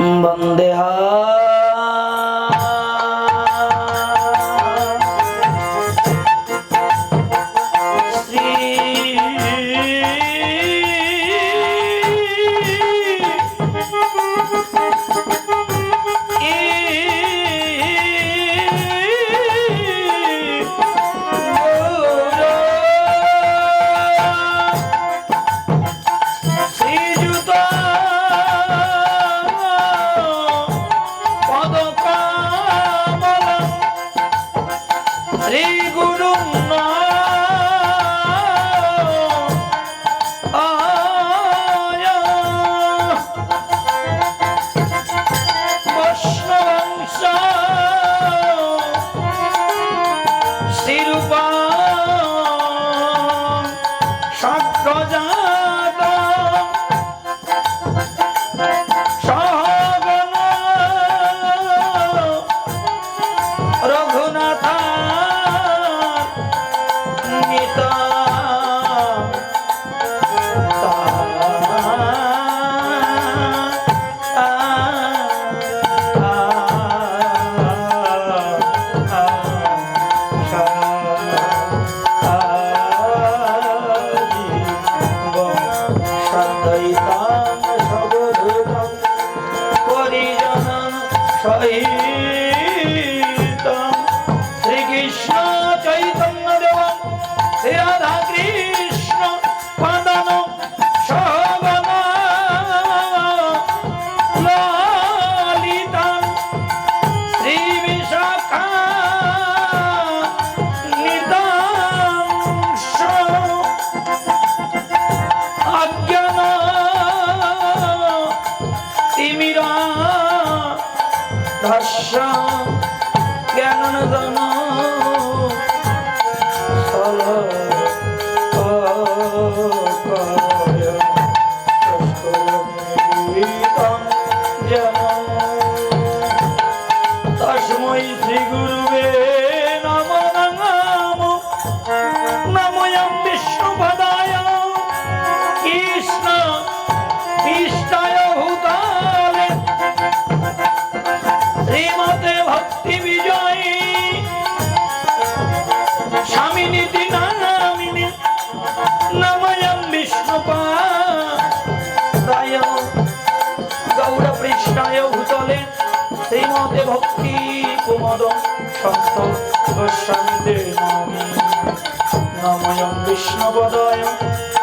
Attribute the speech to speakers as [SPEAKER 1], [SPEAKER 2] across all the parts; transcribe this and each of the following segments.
[SPEAKER 1] वन्देहा Krishna ভক্তি কুমদ সন্ত গোস্বামীতে নমি নময়ম বিষ্ণবদয়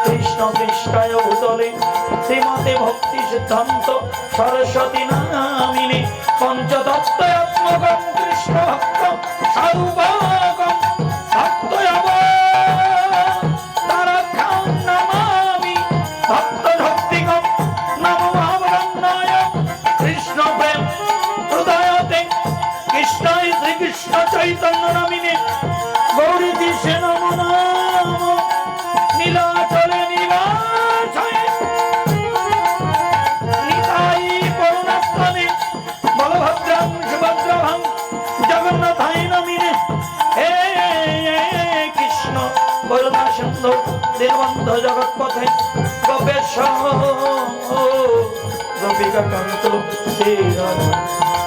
[SPEAKER 1] কৃষ্ণ কৃষ্ণায় উদলে। শ্রীমতে ভক্তি সিদ্ধান্ত সরস্বতী নামিনী। পঞ্চতত্ত্বাত্মকম কৃষ্ণ ভক্ত স্বরূপকম শ্রীকৃষ্ণ চৈতন্য নামিনে গৌরী দিশে নম নীলাচলে নিবাসায় নিতাই করুণাত্মনে বলভদ্রং সুভদ্রভং জগন্নাথাই নমিনে। হে কৃষ্ণ করুণা সিন্ধু দীনবন্ধ জগৎপথে গোপেশ গোপিকা কান্ত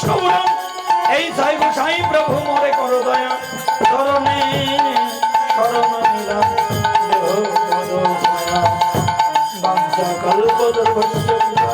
[SPEAKER 1] সবিষ্ণুরাম এই জয় গোসাই প্রভু মরে কর দয়া, চরণে শরণ নিলাম দেহ পদ ছায়া। বাঞ্ছা কল্পতরুভ্যশ্চ কৃপা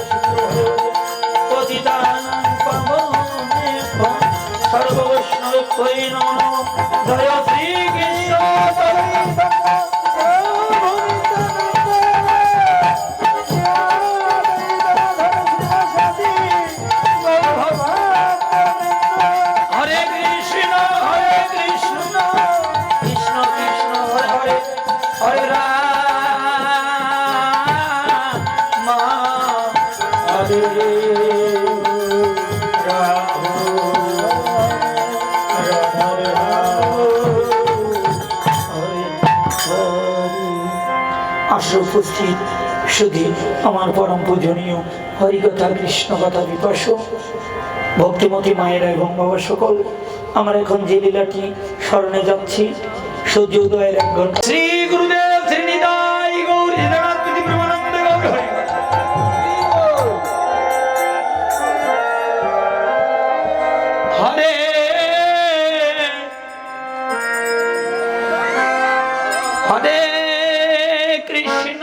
[SPEAKER 1] আসলে উপস্থিত, শুধু আমার পরম পূজনীয় হরিকথা কৃষ্ণ কথা বিপাস ভক্তিমতী মায়েরা এবং বাবা সকল, আমরা এখন যে লীলাটি স্মরণে যাচ্ছি সূর্য উদয়ের এক ঘণ্টা হরে কৃষ্ণ।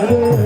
[SPEAKER 2] হরে